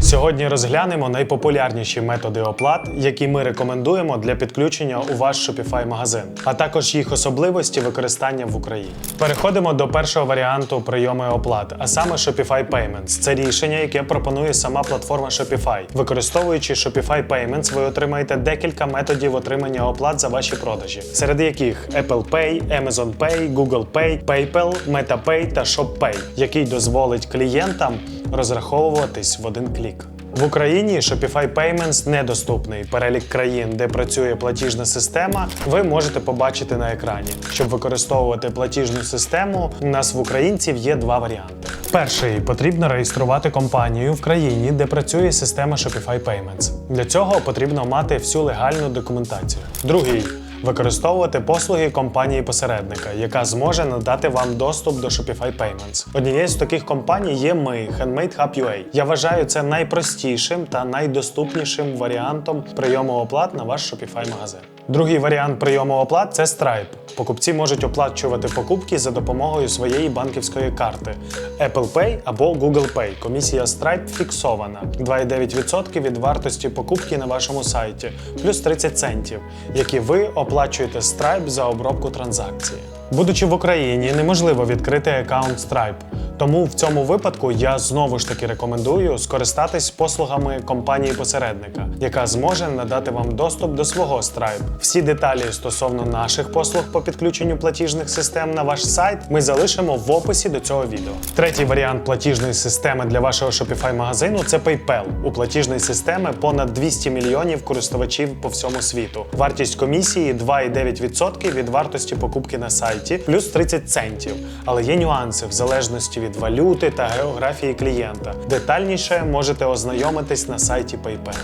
Сьогодні розглянемо найпопулярніші методи оплат, які ми рекомендуємо для підключення у ваш Shopify магазин, а також їх особливості використання в Україні. Переходимо до першого варіанту прийому оплат, а саме Shopify Payments. Це рішення, яке пропонує сама платформа Shopify. Використовуючи Shopify Payments, ви отримаєте декілька методів отримання оплат за ваші продажі, серед яких Apple Pay, Amazon Pay, Google Pay, PayPal, MetaPay та ShopPay, який дозволить клієнтам розраховуватись в один клік. В Україні Shopify Payments недоступний. Перелік країн, де працює платіжна система, ви можете побачити на екрані. Щоб використовувати платіжну систему, у нас в українців є два варіанти. Перший потрібно реєструвати компанію в країні, де працює система Shopify Payments. Для цього потрібно мати всю легальну документацію. Другий використовувати послуги компанії-посередника, яка зможе надати вам доступ до Shopify Payments. Однією з таких компаній є ми, Handmade Hub UA. Я вважаю це найпростішим та найдоступнішим варіантом прийому оплат на ваш Shopify магазин. Другий варіант прийому оплат це Stripe. Покупці можуть оплачувати покупки за допомогою своєї банківської карти Apple Pay або Google Pay. Комісія Stripe фіксована 2,9% від вартості покупки на вашому сайті, плюс 30 центів, які ви оплачуєте Stripe за обробку транзакції. Будучи в Україні, неможливо відкрити аккаунт Stripe. Тому в цьому випадку я знову ж таки рекомендую скористатись послугами компанії-посередника, яка зможе надати вам доступ до свого Stripe. Всі деталі стосовно наших послуг по підключенню платіжних систем на ваш сайт ми залишимо в описі до цього відео. Третій варіант платіжної системи для вашого Shopify магазину це PayPal. У платіжної системи понад 200 мільйонів користувачів по всьому світу. Вартість комісії 2,9% від вартості покупки на сайті, плюс 30 центів. Але є нюанси в залежності від валюти та географії клієнта. Детальніше можете ознайомитись на сайті PayPal.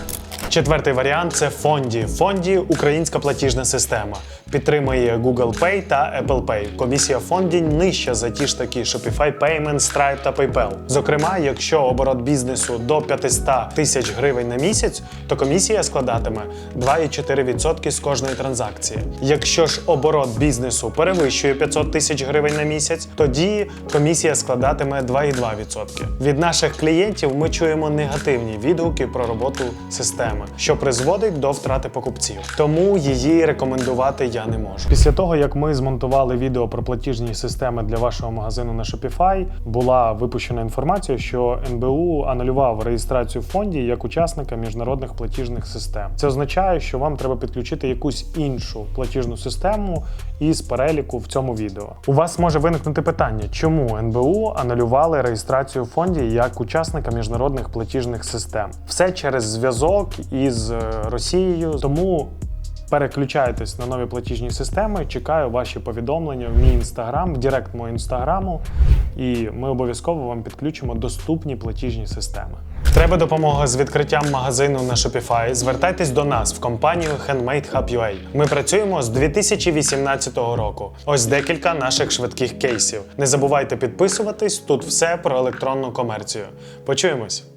Четвертий варіант це Фонді. Фонді українська платіжна система. Підтримує Google Pay та Apple Pay. Комісія Фонді нижча за ті ж такі Shopify Payments, Stripe та PayPal. Зокрема, якщо оборот бізнесу до 500 тисяч гривень на місяць, то комісія складатиме 2,4% з кожної транзакції. Якщо ж оборот бізнесу перевищує 500 тисяч гривень на місяць, тоді комісія складатиме 2,2%. Від наших клієнтів ми чуємо негативні відгуки про роботу системи, що призводить до втрати покупців. Тому її рекомендувати я не можу. Після того, як ми змонтували відео про платіжні системи для вашого магазину на Shopify, була випущена інформація, що НБУ анулював реєстрацію в фонді як учасника міжнародних платіжних систем. Це означає, що вам треба підключити якусь іншу платіжну систему із переліку в цьому відео. У вас може виникнути питання, чому НБУ анулювали реєстрацію в фонді як учасника міжнародних платіжних систем. Все через зв'язок із е, Росією. Тому переключайтесь на нові платіжні системи. Чекаю ваші повідомлення в мій інстаграм, в директ мого інстаграму, і ми обов'язково вам підключимо доступні платіжні системи. Треба допомога з відкриттям магазину на Shopify. Звертайтесь до нас в компанію Handmade Hub. Ми працюємо з 2018 року. Ось декілька наших швидких кейсів. Не забувайте підписуватись. Тут все про електронну комерцію. Почуємось.